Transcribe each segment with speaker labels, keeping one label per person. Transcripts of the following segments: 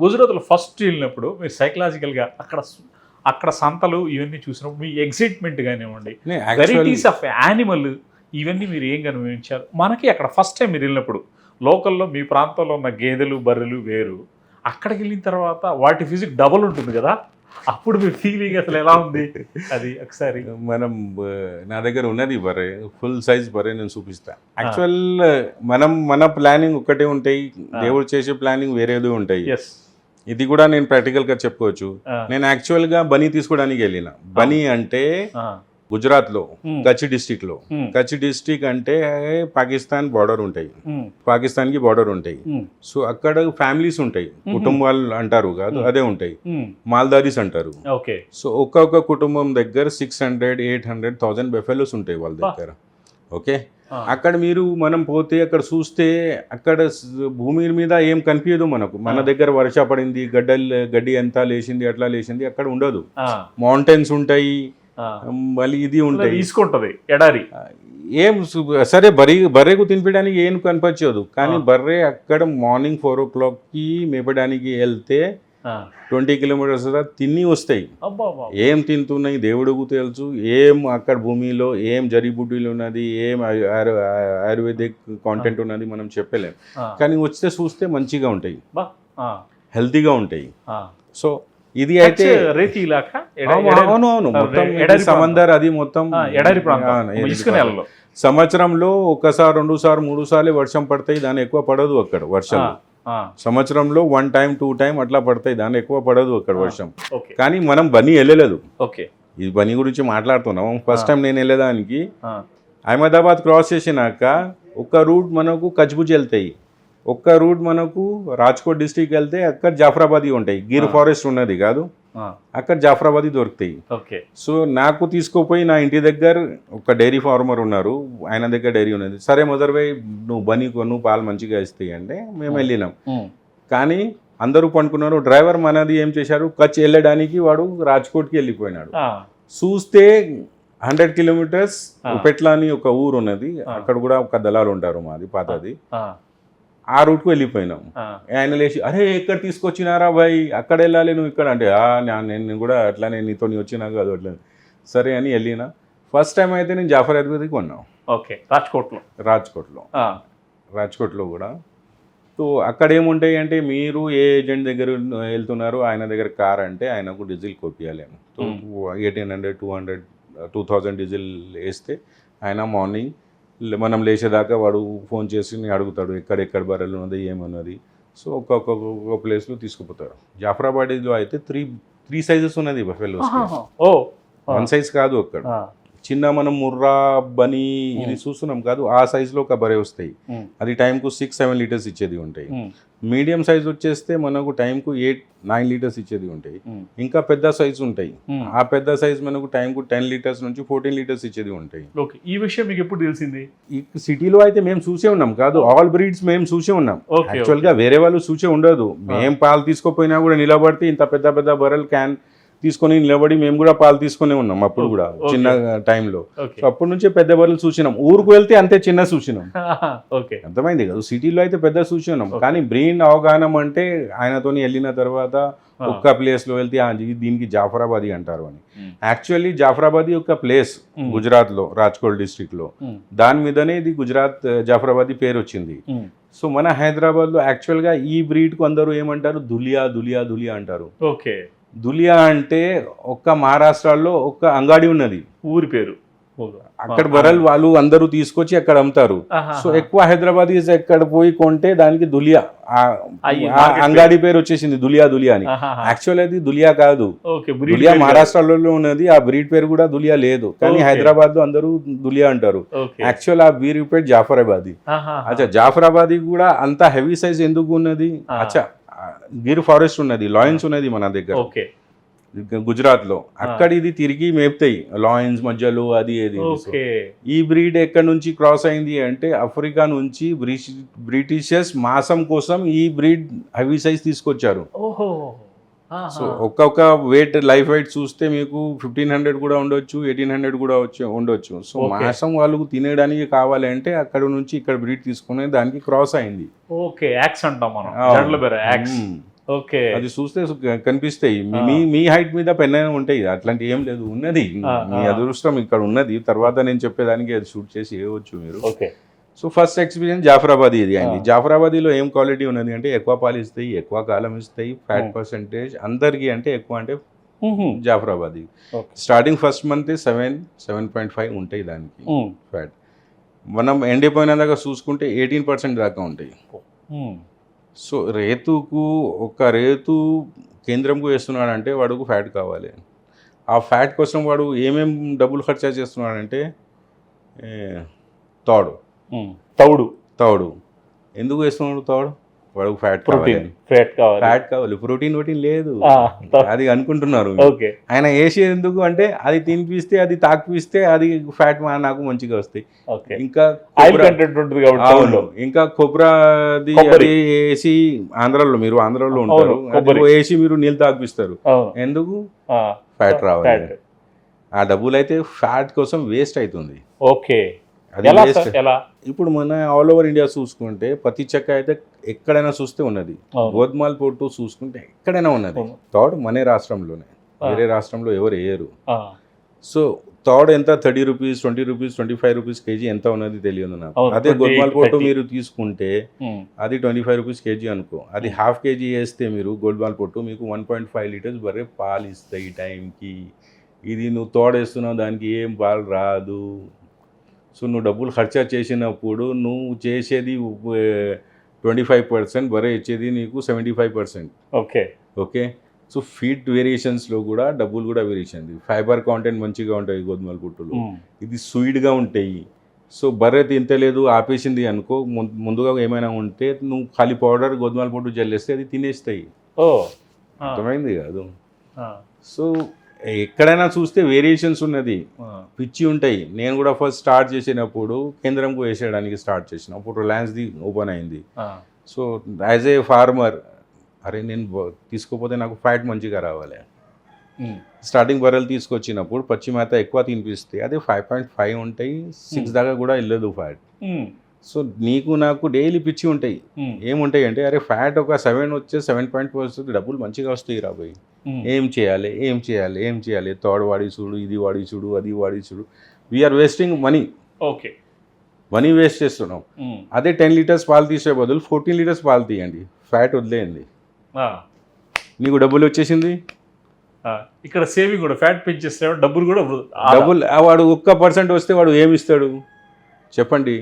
Speaker 1: గుజరాత్లో ఫస్ట్ వెళ్ళినప్పుడు మీరు సైకలాజికల్గా అక్కడ అక్కడ సంతలు ఇవన్నీ చూసినప్పుడు మీ ఎగ్జైట్మెంట్ కానివ్వండి వెరైటీస్ ఆఫ్ యానిమల్ ఇవన్నీ మీరు ఏం కనిపించారు మనకి అక్కడ ఫస్ట్ టైం మీరు వెళ్ళినప్పుడు లోకల్లో మీ ప్రాంతంలో ఉన్న గేదెలు బర్రెలు వేరు. అక్కడికి వెళ్ళిన తర్వాత వాటి ఫిజిక్ డబుల్ ఉంటుంది కదా? అప్పుడు మీ ఫీలింగ్ అసలు ఎలా ఉంది? అది ఒకసారి.
Speaker 2: మనం నా దగ్గర ఉన్నది బర్రె ఫుల్ సైజ్ బర్రె నేను చూపిస్తా. యాక్చువల్ మనం మన ప్లానింగ్ ఒకటే ఉంటాయి. దేవుడు చేసే ప్లానింగ్ వేరేది ఉంటాయి.
Speaker 1: ఎస్
Speaker 2: ఇది కూడా నేను ప్రాక్టికల్గా చెప్పుకోవచ్చు. నేను యాక్చువల్గా బనీ తీసుకోవడానికి వెళ్ళిన. బనీ అంటే గుజరాత్లో కచ్ డిస్టిక్లో కచ్ డిస్టిక్ అంటే పాకిస్తాన్ బార్డర్ ఉంటాయి. పాకిస్తాన్కి బార్డర్ ఉంటాయి. సో అక్కడ ఫ్యామిలీస్ ఉంటాయి. కుటుంబాలు అంటారు కాదు అదే ఉంటాయి. మాల్దారీస్ అంటారు. సో ఒక్కొక్క కుటుంబం దగ్గర six hundred eight hundred thousand buffaloes ఉంటాయి వాళ్ళ. దగ్గర. ఓకే? అక్కడ మీరు మనం పోతే అక్కడ చూస్తే అక్కడ భూమి మీద ఏం కనిపించదు మనకు. మన. దగ్గర వర్ష పడింది గడ్డలు గడ్డి ఎంత లేచింది అట్లా లేచింది అక్కడ ఉండదు. మౌంటైన్స్ ఉంటాయి మళ్ళీ ఇది ఉంటాయి.
Speaker 1: తీసుకుంటది ఎడారి.
Speaker 2: ఏం సరే బర్రె బర్రెకు తినిపించడానికి ఏం కనిపించదు కానీ. బర్రె అక్కడ మార్నింగ్ ఫోర్ ఓ క్లాక్కి మేపడానికి వెళ్తే ట్వంటీ కిలోమీటర్స్ తిని వస్తాయి. ఏం తింటున్నాయి దేవుడుకు తెలుసు. ఏం అక్కడ భూమిలో ఏం జరీబుడ్డీలు ఉన్నది ఏం ఆయు- ఆయుర్- ఆయుర్వేదిక్ కాంటెంట్ ఉన్నది మనం చెప్పలేం. కానీ వస్తే చూస్తే మంచిగా ఉంటాయి. హెల్తీగా ఉంటాయి. సో ఇది అయితే
Speaker 1: రేతి
Speaker 2: అవును అవును, మొత్తం. సమందర్ అది మొత్తం
Speaker 1: ఎడారి ప్రాంతం.
Speaker 2: సంవత్సరంలో ఒకసారి రెండు సార్లు మూడు సార్లు వర్షం పడతాయి. దాని ఎక్కువ పడదు అక్కడ వర్షం సంవత్సరంలో వన్ టైం టూ టైం అట్లా పడతాయి. దాని ఎక్కువ పడదు అక్కడ వర్షం. కానీ మనం బనీ వెళ్ళలేదు.
Speaker 1: ఓకే.
Speaker 2: ఇది బనీ గురించి మాట్లాడుతున్నాం. ఫస్ట్ టైం నేను వెళ్ళేదానికి. అహ్మదాబాద్ క్రాస్ చేసినాక ఒక్క రూట్ మనకు కచ్బుజ్ వెళ్తాయి. ఒక్క రూట్ మనకు రాజ్కోట్ డిస్టిక్ వెళ్తే అక్కడ జాఫరాబాదీ ఉంటాయి. గిర్. ఫారెస్ట్ ఉన్నది కాదు. అక్కడ జాఫరాబాదీ దొరుకుతాయి.
Speaker 1: ఓకే.
Speaker 2: సో నాకు తీసుకుపోయి నా ఇంటి దగ్గర ఒక డైరీ ఫార్మర్ ఉన్నారు. ఆయన దగ్గర డైరీ ఉన్నది. సరే మొదర్వై నువ్వు బనీ కొను పాలు మంచిగా ఇస్తాయి అంటే మేము వెళ్ళినాం. కానీ అందరూ పండుకున్నారు. డ్రైవర్ మనది ఏం చేశారు? కచ్ వెళ్ళడానికి వాడు రాజ్కోట్కి వెళ్ళిపోయినాడు. చూస్తే హండ్రెడ్ కిలోమీటర్స్
Speaker 1: ఆ.
Speaker 2: ఉపెట్లా అని ఒక ఊరు ఉన్నది. అక్కడ కూడా ఒక దళాలు ఉంటారు మాది పాతది. ఆ రూట్కు వెళ్ళిపోయినాం. ఆయన లేచి అరే ఎక్కడ తీసుకొచ్చినారా బాయ్ అక్కడ వెళ్ళాలి నువ్వు ఇక్కడ. అంటే "ఆ, నా- నేను కూడా అట్లా నేను నీతో వచ్చినా కాదు అట్లా సరే అని వెళ్ళిన. ఫస్ట్ టైం అయితే నేను జాఫర్ అద్భుతి కొన్నాం
Speaker 1: ఓకే. రాజ్కోట్లో.
Speaker 2: రాజ్కోట్లో. రాజ్కోట్లో కూడా. సో అక్కడ ఏముంటాయి అంటే మీరు ఏ ఏజెంట్ దగ్గర వెళ్తున్నారు ఆయన దగ్గర కార్ అంటే ఆయనకు diesel కొప్పియాలేము eighteen hundred two hundred two thousand diesel వేస్తే ఆయన మార్నింగ్ మనం లేచేదాకా వాడు ఫోన్ చేసి అడుగుతాడు ఎక్కడెక్కడ బర్రెలు ఉన్నది ఏమన్నది. సో ఒక్కొక్క ఒక్కొక్క ప్లేస్లో తీసుకుపోతారు జాఫరాబాద్లో అయితే త్రీ త్రీ సైజెస్ ఉన్నది బఫెలోస్
Speaker 1: ఓ
Speaker 2: వన్ సైజ్ కాదు అక్కడ చిన్న మనం ముర్రా బని ఇది చూస్తున్నాం కాదు ఆ సైజులో ఒక బరే వస్తాయి. అది టైంకు సిక్స్ సెవెన్ లీటర్స్ ఇచ్చేది ఉంటాయి. మీడియం సైజ్ వచ్చేస్తే మనకు టైంకు ఎయిట్ నైన్ లీటర్స్ ఇచ్చేది ఉంటాయి. ఇంకా పెద్ద సైజ్ ఉంటాయి. ఆ పెద్ద సైజ్ మనకు టైంకు టెన్ లీటర్స్ నుంచి ఫోర్టీన్ లీటర్స్ ఇచ్చేది ఉంటాయి.
Speaker 1: ఓకే ఈ విషయం మీకు ఎప్పుడు తెలిసింది?
Speaker 2: ఈ సిటీలో అయితే మేము చూసే ఉన్నాం కాదు ఆల్ బ్రీడ్స్ మేము చూసే ఉన్నాం.
Speaker 1: ఓకే
Speaker 2: యాక్చువల్గా వేరే వాళ్ళు చూసే ఉండదు. మేము పాలు తీసుకోపోయినా కూడా నిలబడితే ఇంత పెద్ద పెద్ద బర్రెలు క్యాన్ తీసుకొని నిలబడి మేము కూడా పాలు తీసుకునే ఉన్నాం అప్పుడు కూడా. చిన్న టైంలో. సో అప్పటి నుంచే పెద్ద బర్రెలు చూసినాం ఊరుకు వెళ్తే అంతే చిన్న
Speaker 1: ఓకే.
Speaker 2: అర్థమైంది కదా? సిటీలో అయితే పెద్ద చూసినాం కానీ బ్రెయిన్ అవగాహన అంటే ఆయనతోని వెళ్ళిన తర్వాత ఒక్క ప్లేస్లో వెళ్తే "ఆ, ఇది- దీనికి జాఫరాబాదీ అంటారు అని. యాక్చువల్లీ జాఫరాబాదీ ఒక ప్లేస్ గుజరాత్లో రాజ్కోట్ డిస్ట్రిక్ట్లో దాని మీదనే ఇది గుజరాత్ జాఫరాబాదీ పేరు వచ్చింది. సో మన హైదరాబాద్లో యాక్చువల్గా ఈ బ్రీడ్కు అందరూ ఏమంటారు? దులియా దులియా దులియా అంటారు.
Speaker 1: ఓకే.
Speaker 2: దులియా అంటే ఒక్క మహారాష్ట్రలో ఒక అంగాడి ఉన్నది.
Speaker 1: ఊరి పేరు.
Speaker 2: అక్కడ బరల్ వాళ్ళు అందరూ తీసుకొచ్చి అక్కడ అమ్ముతారు. సో ఎక్కువ హైదరాబాద్ ఎక్కడ పోయి కొంటే దానికి దులియా. అంగాడి పేరు. వచ్చేసింది దులియా దులియా అని. యాక్చువల్ అది దులియా కాదు. దులియా మహారాష్ట్రలో ఉన్నది. ఆ బ్రీడ్ పేరు కూడా దులియా లేదు. కానీ. హైదరాబాద్లో అందరూ దులియా అంటారు. యాక్చువల్ ఆ బ్రీడ్ పేరు జాఫరాబాదీ. అచ్చా జాఫరాబాదీ కూడా అంత హెవీ సైజ్ ఎందుకు ఉన్నది. అచ్చా గిర్ ఫారెస్ట్ ఉన్నది లాయన్స్ ఉన్నది మన దగ్గర.
Speaker 1: ఓకే.
Speaker 2: గుజరాత్లో అక్కడ ఇది తిరిగి మేపుతాయి లాయన్స్ మధ్యలో అది
Speaker 1: ఓకే.
Speaker 2: ఈ బ్రీడ్ ఎక్కడి నుంచి క్రాస్ అయింది అంటే ఆఫ్రికా నుంచి బ్రిటిష్ బ్రిటిషర్స్ మాసం కోసం ఈ బ్రీడ్ హెవీ సైజ్ తీసుకొచ్చారు.
Speaker 1: ఓహో.
Speaker 2: సో ఒక్కొక్క వెయిట్ లైఫ్ వెయిట్ చూస్తే మీకు ఫిఫ్టీన్ హండ్రెడ్ కూడా ఉండొచ్చు ఎయిటీన్ హండ్రెడ్ కూడా వచ్చి ఉండొచ్చు. సో. మాసం వాళ్ళకు తినేయడానికి కావాలి అంటే అక్కడ నుంచి ఇక్కడ బ్రీడ్ తీసుకునే దానికి క్రాస్ అయింది.
Speaker 1: ఓకే యాక్స్ అంటాం మనం. ఓకే.
Speaker 2: అది చూస్తే కనిపిస్తాయి. మీ- మీ హైట్ మీద పెన్ ఉంటాయి. అట్లాంటి ఏం లేదు. ఉన్నది. మీ. అదృష్టం ఇక్కడ ఉన్నది. తర్వాత నేను చెప్పేదానికి అది షూట్ చేసి వేయవచ్చు మీరు.
Speaker 1: Okay.
Speaker 2: So first experience Jafarabad ఇది అయింది. జాఫరాబాదీలో ఏం క్వాలిటీ ఉన్నది అంటే ఎక్కువ పాలు ఇస్తాయి ఎక్కువ కాలం ఇస్తాయి ఫ్యాట్. పర్సంటేజ్ అందరికీ అంటే ఎక్కువ అంటే. Jafarabadi starting first month seven seven point five ఉంటాయి దానికి. ఫ్యాట్ మనం ఎండిపోయిన దాకా చూసుకుంటే ఎయిటీన్ పర్సెంట్ దాకా ఉంటాయి. సో రేతుకు ఒక రేతు కేంద్రంకు వేస్తున్నాడంటే వాడుకు ఫ్యాట్ కావాలి ఆ ఫ్యాట్ కోసం వాడు ఏమేం డబ్బులు ఖర్చు చేస్తున్నాడంటే తాడు.
Speaker 1: తౌడు.
Speaker 2: తాడు. ఎందుకు వేస్తున్నాడు తాడు? వాడు ఫ్యాట్
Speaker 1: ప్రోటీన్ ఫ్యాట్ కావాలి.
Speaker 2: ఫ్యాట్ కావాలి. ప్రోటీన్ ప్రోటీన్ లేదు. అది అనుకుంటున్నారు.
Speaker 1: ఓకే.
Speaker 2: ఆయన వేసి ఎందుకు అంటే అది తినిపిస్తే అది తాకిపిస్తే అది ఫ్యాట్ నాకు మంచిగా వస్తాయి. ఇంకా అవును. ఇంకా కొబ్బరి. అది వేసి ఆంధ్రాలో మీరు ఆంధ్రాలో ఉంటారు. వేసి మీరు నీళ్ళు తాగిపిస్తారు
Speaker 1: అవును.
Speaker 2: ఎందుకు? ఫ్యాట్ రావాలి. ఆ డబ్బులు అయితే ఫ్యాట్ కోసం వేస్ట్ అవుతుంది.
Speaker 1: ఓకే. ఎలా ఎలా?
Speaker 2: ఇప్పుడు మన ఆల్ ఓవర్ ఇండియా చూసుకుంటే పత్తి చెక్క అయితే ఎక్కడైనా చూస్తే ఉన్నది. గోధుమల పొట్టు చూసుకుంటే ఎక్కడైనా ఉన్నది. థర్డ్ మన రాష్ట్రంలోనే. వేరే రాష్ట్రంలో ఎవరు వేయరు. సో థర్డ్ ఎంత? Thirty rupees twenty rupees twenty five rupees kg ఎంత ఉన్నది తెలియదు నాకు. అదే
Speaker 1: 28,
Speaker 2: గోధుమల పొట్టు
Speaker 1: 30.
Speaker 2: మీరు తీసుకుంటే. అది ట్వంటీ ఫైవ్ రూపీస్ కేజీ అనుకో. అది హాఫ్ కేజీ వేస్తే మీరు బాల్ పొట్టు మీకు వన్ పాయింట్ ఫైవ్ లీటర్స్ బర్రె పాలు ఇస్తాయి ఈ టైంకి ఇది నువ్వు తోడేస్తున్నావు దానికి ఏం పాలు రాదు. సో నువ్వు డబ్బులు ఖర్చా చేసినప్పుడు నువ్వు చేసేది ట్వంటీ ఫైవ్ పర్సెంట్ బర్రె ఇచ్చేది నీకు seventy five percent
Speaker 1: okay.
Speaker 2: Okay? So feed వేరియేషన్స్లో కూడా డబ్బులు కూడా వేరియేషన్ ఫైబర్ కాంటెంట్ మంచిగా ఉంటాయి గోధుమల పొట్టులో
Speaker 1: మ్మ్.
Speaker 2: ఇది స్వీట్గా ఉంటాయి. సో బర్రె తింటలేదు ఆపేసింది అనుకో ముందుగా ఏమైనా ఉంటే నువ్వు ఖాళీ పౌడర్ గోధుమల పొట్టు జల్లేస్తే అది తినేస్తాయి. అర్థమైంది కాదు? సో ఎక్కడైనా చూస్తే వేరియేషన్స్ ఉన్నది. పిచ్చి ఉంటాయి. నేను కూడా ఫస్ట్ స్టార్ట్ చేసినప్పుడు కేంద్రంకు వేసేయడానికి స్టార్ట్ చేసిన. అప్పుడు రిలయన్స్ది ఓపెన్ అయింది. సో యాజ్ ఏ ఫార్మర్ అరే నేను తీసుకోపోతే నాకు ఫ్యాట్ మంచిగా రావాలి. స్టార్టింగ్ బర్రెలు తీసుకొచ్చినప్పుడు పచ్చి మేత ఎక్కువ తినిపిస్తే అదే ఫైవ్ పాయింట్ ఫైవ్ ఉంటాయి. సిక్స్ దాకా కూడా వెళ్ళదు ఫ్యాట్. సో నీకు నాకు డైలీ పిచ్చి ఉంటాయి. ఏముంటాయి అంటే అరే ఫ్యాట్ ఒక సెవెన్ వచ్చే సెవెన్ పాయింట్ వస్తుంది డబ్బులు మంచిగా వస్తాయి రాబోయ్. ఏం చేయాలి ఏం చేయాలి ఏం చేయాలి? థర్డ్ వాడి చూడు ఇది వాడి చూడు అది వాడి చూడు. We're wasting money
Speaker 1: okay.
Speaker 2: Money waste చేస్తున్నాం. అదే టెన్ లీటర్స్ పాలు తీసే బదులు ఫోర్టీన్ లీటర్స్ పాలు తీయండి. ఫ్యాట్ వదిలేయండి. నీకు డబ్బులు వచ్చేసింది.
Speaker 1: ఇక్కడ సేవింగ్ కూడా ఫ్యాట్ పెంచేస్తే డబ్బులు కూడా.
Speaker 2: డబ్బులు వాడు ఒక్క పర్సెంట్ వస్తే వాడు ఏమి ఇస్తాడు? చెప్పండి.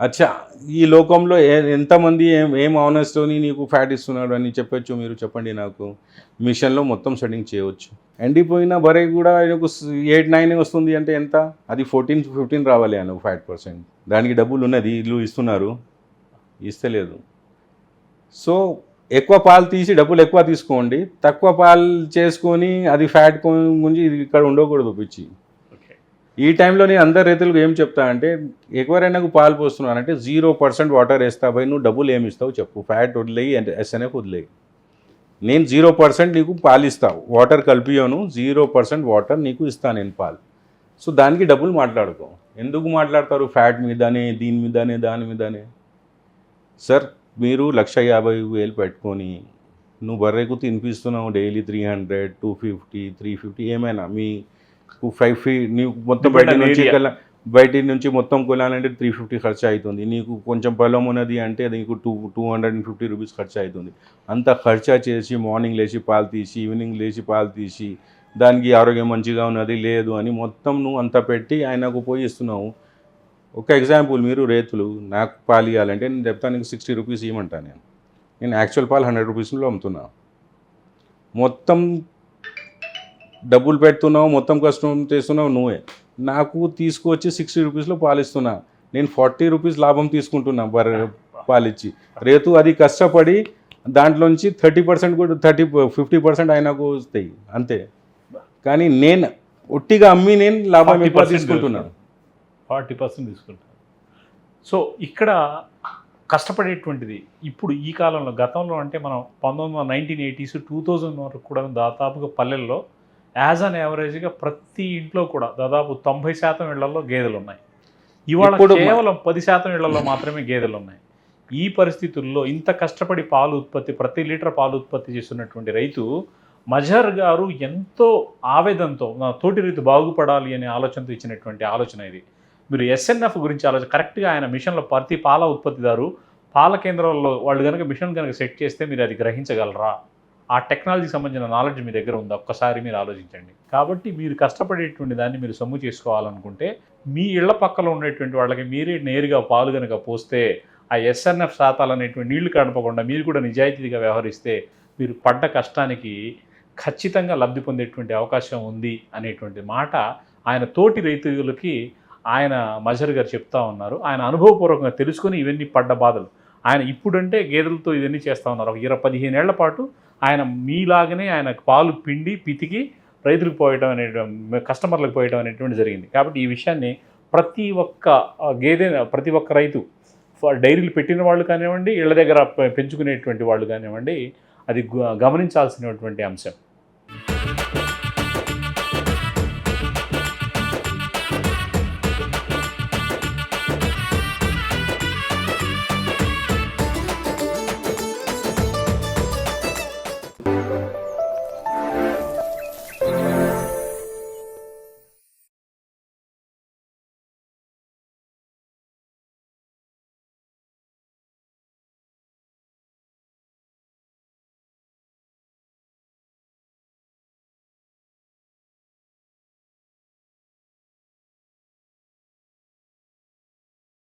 Speaker 2: అచ్చా ఈ లోకంలో ఏ- ఎంతమంది ఏం ఏం ఆనెస్ట్ని నీకు ఫ్యాట్ ఇస్తున్నాడు అని చెప్పొచ్చు మీరు? చెప్పండి నాకు. మిషన్లో మొత్తం సెట్టింగ్ చేయవచ్చు. ఎండిపోయిన బరే కూడా ఆయనకు ఎయిట్ నైన్ వస్తుంది అంటే ఎంత? అది ఫోర్టీన్ ఫిఫ్టీన్ రావాలి అన్న ఫ్యాట్ పర్సెంట్ దానికి డబ్బులు ఉన్నది ఇల్లు ఇస్తున్నారు. ఇస్తలేదు. సో ఎక్కువ పాలు తీసి డబ్బులు ఎక్కువ తీసుకోండి. తక్కువ పాలు చేసుకొని అది ఫ్యాట్ గురించి ఇది ఇక్కడ ఉండకూడదు పిచ్చి. ఈ టైంలో నేను అందరు రైతులకు ఏం చెప్తా అంటే ఎక్కువరైనాకు పాలు పోస్తున్నానంటే జీరో పర్సెంట్ వాటర్ వేస్తా పోయి నువ్వు డబ్బులు ఏమి ఇస్తావు చెప్పు. ఫ్యాట్ వదిలేయి అంటే ఎస్ఎన్ఎఫ్ వదిలేయి. నేను జీరో పర్సెంట్ నీకు పాలు ఇస్తావు వాటర్ కలిపియోను జీరో పర్సెంట్ వాటర్ నీకు ఇస్తాను నేను పాలు. సో దానికి డబ్బులు మాట్లాడుకో. ఎందుకు మాట్లాడతారు ఫ్యాట్ మీదనే దీని మీదనే దాని మీదనే? సార్ మీరు లక్ష యాభై వేలు పెట్టుకొని నువ్వు బర్రెకు తినిపిస్తున్నావు daily three hundred two fifty three fifty ఏమైనా మీ ఫైవ్ ఫీ నీకు మొత్తం బయట నుంచి బయట నుంచి మొత్తం కొనాలంటే త్రీ ఫిఫ్టీ ఖర్చు అవుతుంది నీకు కొంచెం పొలం ఉన్నది అంటే నీకు two two hundred and fifty rupees ఖర్చు అవుతుంది అంత ఖర్చు చేసి మార్నింగ్ లేచి పాలు తీసి ఈవినింగ్ లేచి పాలు తీసి దానికి ఆరోగ్యం మంచిగా ఉన్నది లేదు అని మొత్తం నువ్వు అంత పెట్టి ఆయనకు పోయి ఇస్తున్నావు. ఒక ఎగ్జాంపుల్ మీరు రైతులు నాకు పాలు ఇవ్వాలంటే నేను చెప్తాను నీకు సిక్స్టీ రూపీస్ ఇవ్వమంటాను నేను. నేను యాక్చువల్ పాలు హండ్రెడ్ రూపీస్లో అమ్ముతున్నా. మొత్తం డబ్బులు పెడుతున్నావు మొత్తం కష్టం చేస్తున్నావు నువ్వే. నాకు తీసుకొచ్చి సిక్స్టీ రూపీస్లో పాలు ఇస్తున్నా నేను ఫార్టీ రూపీస్ లాభం తీసుకుంటున్నా బర్ పాలిచ్చి. రేతు అది కష్టపడి దాంట్లోంచి థర్టీ పర్సెంట్ కూడా థర్టీ ఫిఫ్టీ పర్సెంట్ ఆయనకు వస్తాయి. అంతే. కానీ నేను ఒట్టిగా అమ్మి నేను లాభం
Speaker 1: 40%
Speaker 2: ఎక్కువ తీసుకుంటున్నాను
Speaker 1: ఫార్టీ పర్సెంట్ తీసుకుంటారు సో ఇక్కడ కష్టపడేటువంటిది ఇప్పుడు ఈ కాలంలో గతంలో అంటే మనం పంతొమ్మిది వందల నైన్టీన్ ఎయిటీస్ టూ థౌజండ్ వరకు కూడా దాదాపుగా పల్లెల్లో యాజ్ అన్ యావరేజ్గా ప్రతి ఇంట్లో కూడా దాదాపు తొంభై శాతం ఇళ్ళలో గేదెలు ఉన్నాయి. ఇవాళ కేవలం పది శాతం ఇళ్ళలో మాత్రమే గేదెలు ఉన్నాయి. ఈ పరిస్థితుల్లో ఇంత కష్టపడి పాలు ఉత్పత్తి ప్రతి లీటర్ పాలు ఉత్పత్తి చేస్తున్నటువంటి రైతు మజహర్ గారు ఎంతో ఆవేదనతో నా తోటి రైతు బాగుపడాలి అనే ఆలోచనతో ఇచ్చినటువంటి ఆలోచన ఇది. మీరు ఎస్ఎన్ఎఫ్ గురించి ఆలోచన కరెక్ట్గా ఆయన మిషన్లో ప్రతి పాల ఉత్పత్తిదారు పాల కేంద్రాల్లో వాళ్ళు కనుక మిషన్ కనుక సెట్ చేస్తే మీరు అది గ్రహించగలరా? ఆ టెక్నాలజీకి సంబంధించిన నాలెడ్జ్ మీ దగ్గర ఉందా? ఒక్కసారి మీరు ఆలోచించండి. కాబట్టి మీరు కష్టపడేటువంటి దాన్ని మీరు సొమ్ము చేసుకోవాలనుకుంటే మీ ఇళ్ళ పక్కలో ఉండేటువంటి వాళ్ళకి మీరే నేరుగా పాలు కనుక పోస్తే ఆ ఎస్ఎన్ఎఫ్ శాతాలు అనేటువంటి నీళ్ళు కడపకుండా మీరు కూడా నిజాయితీగా వ్యవహరిస్తే మీరు పడ్డ కష్టానికి ఖచ్చితంగా లబ్ధి పొందేటువంటి అవకాశం ఉంది అనేటువంటి మాట ఆయన తోటి రైతులకి ఆయన మజర్ గారు చెప్తా ఉన్నారు. ఆయన అనుభవపూర్వకంగా తెలుసుకొని ఇవన్నీ పడ్డ బాధలు. ఆయన ఇప్పుడంటే గేదెలతో ఇవన్నీ చేస్తూ ఉన్నారు. ఒక ఇరవై పదిహేను ఏళ్ళ పాటు ఆయన మీలాగనే ఆయన పాలు పిండి పితికి రైతులకు పోయటం అనేటువంటి కస్టమర్లకు పోయటం అనేటువంటి జరిగింది. కాబట్టి ఈ విషయాన్ని ప్రతి ఒక్క గేదె ప్రతి ఒక్క రైతు డైరీలు పెట్టిన వాళ్ళు కానివ్వండి ఇళ్ళ దగ్గర పెంచుకునేటువంటి వాళ్ళు కానివ్వండి అది గమనించాల్సినటువంటి అంశం.